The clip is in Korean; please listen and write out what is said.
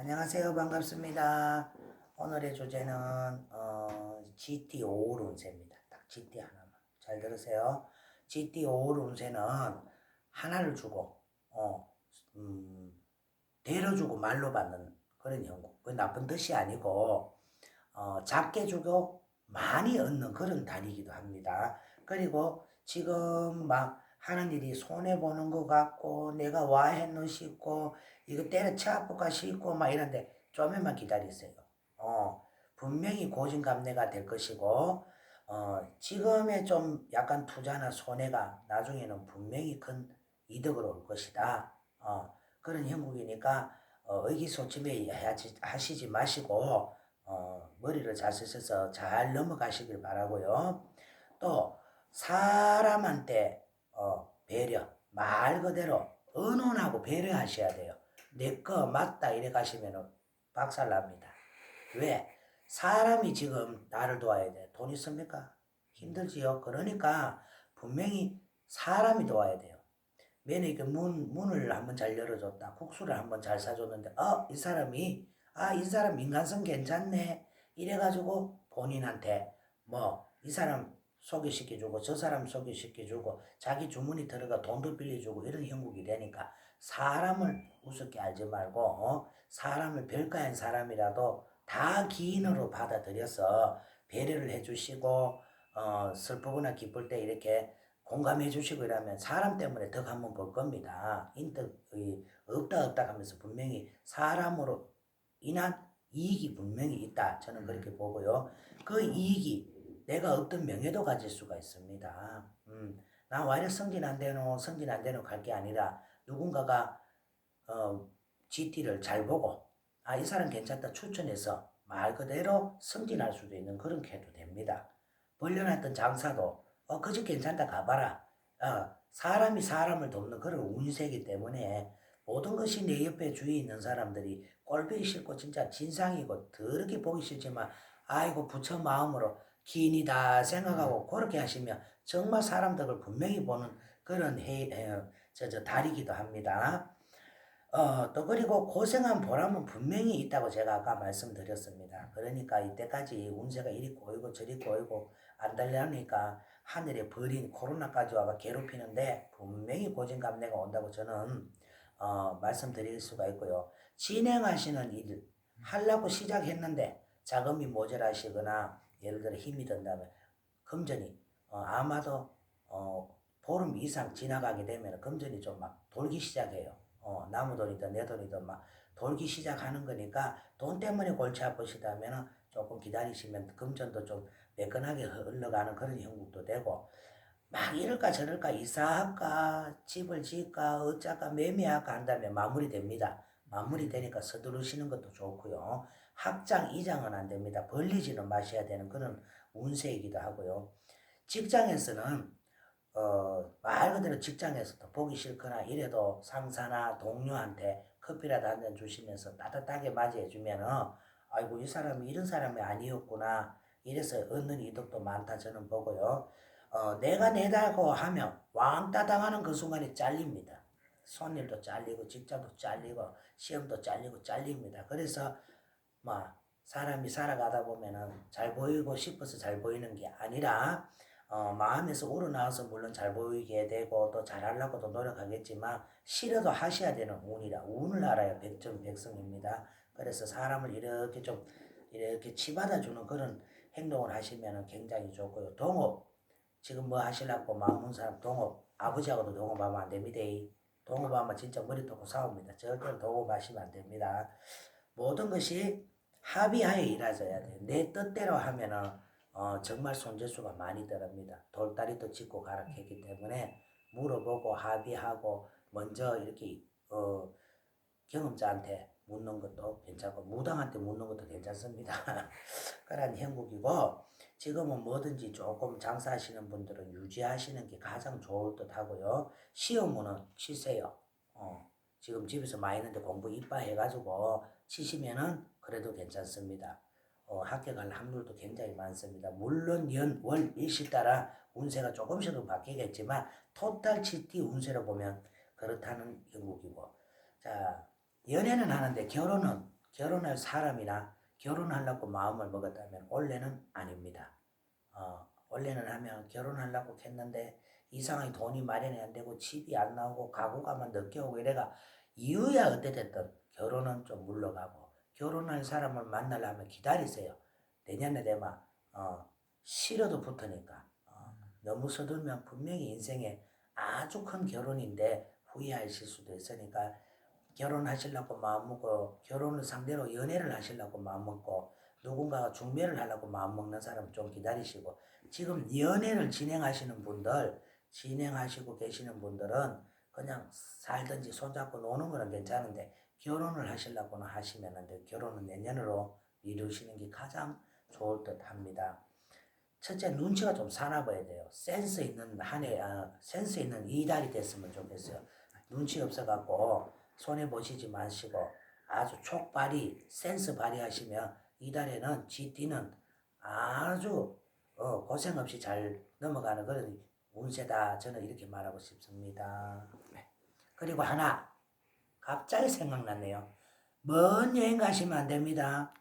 안녕하세요. 반갑습니다. 오늘의 주제는 어, GT 5월 운세입니다. 딱 GT 하나만. 잘 들으세요. GT 5월 운세는 하나를 주고 어, 음, 대로 주고 말로 받는 그런 형국. 그 나쁜 뜻이 아니고 어, 작게 주고 많이 얻는 그런 달이기도 합니다. 그리고 지금 막 하는 일이 손해 보는 것 같고 내가 와 했노 싶고 이거 때려쳐 아프가 싶고 막 이런데 좀만 기다리세요. 어 분명히 고진감래가 될 것이고 어 지금의 좀 약간 투자나 손해가 나중에는 분명히 큰 이득으로 올 것이다. 어 그런 형국이니까 어, 의기소침해 하지- 하시지 마시고 어, 머리를 잘 쓰셔서 잘 넘어가시길 바라고요. 또 사람한테 어, 배려 말 그대로 은혼하고 배려하셔야 돼요. 내 거 맞다 이래 가시면은 박살납니다. 왜? 사람이 지금 나를 도와야 돼. 돈 있습니까? 힘들지요. 그러니까 분명히 사람이 도와야 돼요. 매니그 문, 문을 한번 잘 열어줬다. 국수를 한번 잘 사줬는데, 어, 이 사람이, 아, 이 사람 인간성 괜찮네. 이래가지고 본인한테, 뭐, 이 사람 소개시켜주고, 저 사람 소개시켜주고, 자기 주문이 들어가 돈도 빌려주고, 이런 형국이 되니까, 사람을 우습게 알지 말고, 어? 사람을 별가한 사람이라도 다 기인으로 받아들여서 배려를 해주시고, 어, 슬프거나 기쁠 때 이렇게 공감해 주시고 이러면 사람 때문에 덕 한번 볼 겁니다. 인덕이 없다 없다 하면서 분명히 사람으로 인한 이익이 분명히 있다. 저는 그렇게 보고요. 그 이익이 내가 어떤 명예도 가질 수가 있습니다. 음, 나 와이래 승진 안 되노, 승진 안 되노 갈 게 아니라 누군가가 어, GT를 잘 보고 아, 이 사람 괜찮다 추천해서 말 그대로 승진할 수도 있는 그런 개도 됩니다. 벌려놨던 장사도 어, 그집 괜찮다 가봐라. 어, 사람이 사람을 돕는 그런 운세이기 때문에 모든 것이 내 옆에 주위에 있는 사람들이 꼴보기 싫고 진짜 진상이고 더럽게 보기 싫지만 아이고 부처 마음으로 기인이다 생각하고 그렇게 하시면 정말 사람들을 분명히 보는 그런 해, 에, 저, 저 달이기도 합니다. 어, 또 그리고 고생한 보람은 분명히 있다고 제가 아까 말씀드렸습니다. 그러니까 이때까지 운세가 이리 꼬이고 저리 꼬이고 안 달려니까 하늘에 버린 코로나까지 와가 괴롭히는데 분명히 고진감래가 온다고 저는 어, 말씀드릴 수가 있고요. 진행하시는 일 하려고 시작했는데 자금이 모자라시거나 예를 들어 힘이 든다면 금전이 어, 아마도 어, 보름 이상 지나가게 되면 금전이 좀 막 돌기 시작해요. 어, 나무 돈이든 내 돈이든 막 돌기 시작하는 거니까 돈 때문에 골치 아프시다면 조금 기다리시면 금전도 좀 매끈하게 흘러가는 그런 형국도 되고 막 이럴까 저럴까 이사할까 집을 지을까 어쩔까 매매할까 한다면 마무리됩니다. 마무리되니까 서두르시는 것도 좋고요. 확장 이장은 안 됩니다. 벌리지는 마셔야 되는 그런 운세이기도 하고요. 직장에서는 어, 말 그대로 직장에서도 보기 싫거나 이래도 상사나 동료한테 커피라도 한 잔 주시면서 따뜻하게 맞이해 주면은 아이고 이 사람이 이런 사람이 아니었구나 이래서 얻는 이득도 많다 저는 보고요. 어, 내가 내다고 하면 왕따 당하는 그 순간에 잘립니다. 손님도 잘리고 직장도 잘리고 시험도 잘리고 잘립니다. 그래서 뭐 사람이 살아가다 보면은 잘 보이고 싶어서 잘 보이는 게 아니라 어, 마음에서 우러나와서 물론 잘 보이게 되고 또 잘하려고도 노력하겠지만 싫어도 하셔야 되는 운이라 운을 알아야 백전백승입니다. 그래서 사람을 이렇게 좀 이렇게 치받아주는 그런 행동을 하시면 굉장히 좋고요. 동업 지금 뭐 하시려고 마음 온 사람 동업 아버지하고도 동업하면 안 됩니다. 동업하면 진짜 머리 터고 싸웁니다. 절대로 동업하시면 안 됩니다. 모든 것이 합의하에 이루어져야 돼요. 내 뜻대로 하면은 어, 정말 손재수가 많이 들어갑니다. 돌다리도 짚고 가락했기 때문에 물어보고 합의하고 먼저 이렇게 어, 경험자한테 묻는 것도 괜찮고 무당한테 묻는 것도 괜찮습니다. 그런 형국이고 지금은 뭐든지 조금 장사하시는 분들은 유지하시는 게 가장 좋을 듯 하고요. 시험은 치세요. 어, 지금 집에서 많이 있는데 공부 이빠 해가지고 치시면은 그래도 괜찮습니다. 어, 합격할 확률도 굉장히 많습니다. 물론 연, 월, 일시 따라 운세가 조금씩은 바뀌겠지만 토탈 GT 운세로 보면 그렇다는 영국이고 자 연애는 하는데 결혼은 결혼할 사람이나 결혼하려고 마음을 먹었다면 원래는 아닙니다. 어, 원래는 하면 결혼하려고 했는데 이상하게 돈이 마련이 안 되고 집이 안 나오고 가구가만 늦게 오고 이래가 이유야 어찌됐든 결혼은 좀 물러가고 결혼할 사람을 만나려면 기다리세요. 내년에 되면 어, 싫어도 붙으니까 어, 너무 서둘면 분명히 인생에 아주 큰 결혼인데 후회하실 수도 있으니까 결혼하시려고 마음먹고 결혼을 상대로 연애를 하시려고 마음먹고 누군가가 중매를 하려고 마음먹는 사람 좀 기다리시고 지금 연애를 진행하시는 분들 진행하시고 계시는 분들은 그냥 살든지 손잡고 노는 거는 괜찮은데 결혼을 하시려고는 하시면 안 돼요. 결혼은 내년으로 미루시는 게 가장 좋을 듯 합니다. 첫째 눈치가 좀 사나 봐야 돼요. 센스 있는 한해 아, 센스 있는 이달이 됐으면 좋겠어요. 눈치 없어 갖고 손해 보시지 마시고 아주 촉발이 센스 발휘하시면 이달에는 GT는 아주 어, 고생 없이 잘 넘어가는 그런 운세다 저는 이렇게 말하고 싶습니다. 네. 그리고 하나 갑자기 생각났네요. 먼 여행 가시면 안 됩니다.